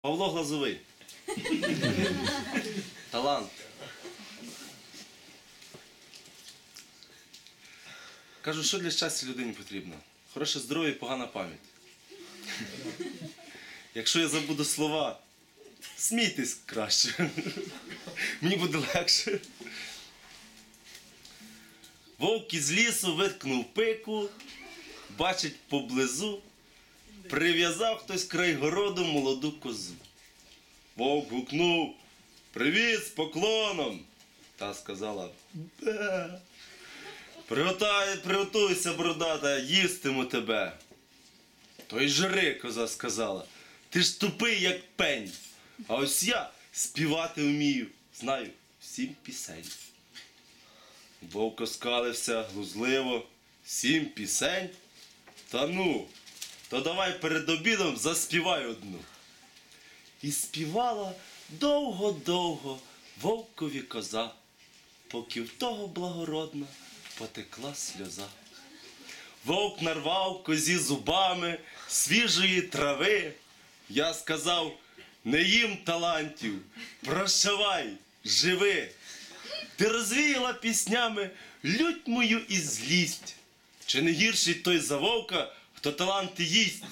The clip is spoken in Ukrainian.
Павло Глазовий. Талант. Кажу, що для щастя людині потрібно? Хороше здоров'я і погана пам'ять. Якщо я забуду слова, смійтесь краще. Мені буде легше. Вовк із лісу виткнув пику, бачить поблизу, прив'язав хтось край городу молоду козу. Вовк гукнув Привіт з поклоном. Та сказала Бе. Приготай, приготуйся, бородата, їстиму тебе. То й жри, коза сказала. Ти ж тупий, як пень. А ось я співати вмію, знаю сім пісень. Вовк оскалився глузливо, сім пісень. Та ну, то давай перед обідом заспівай одну. І співала довго-довго вовкові коза, поки в того благородна потекла сльоза. Вовк нарвав козі зубами свіжої трави. Я сказав, не їм талантів, прощавай, живи. Ти розвіяла піснями лють мою і злість. Чи не гірший той за вовка, хто таланти їсть.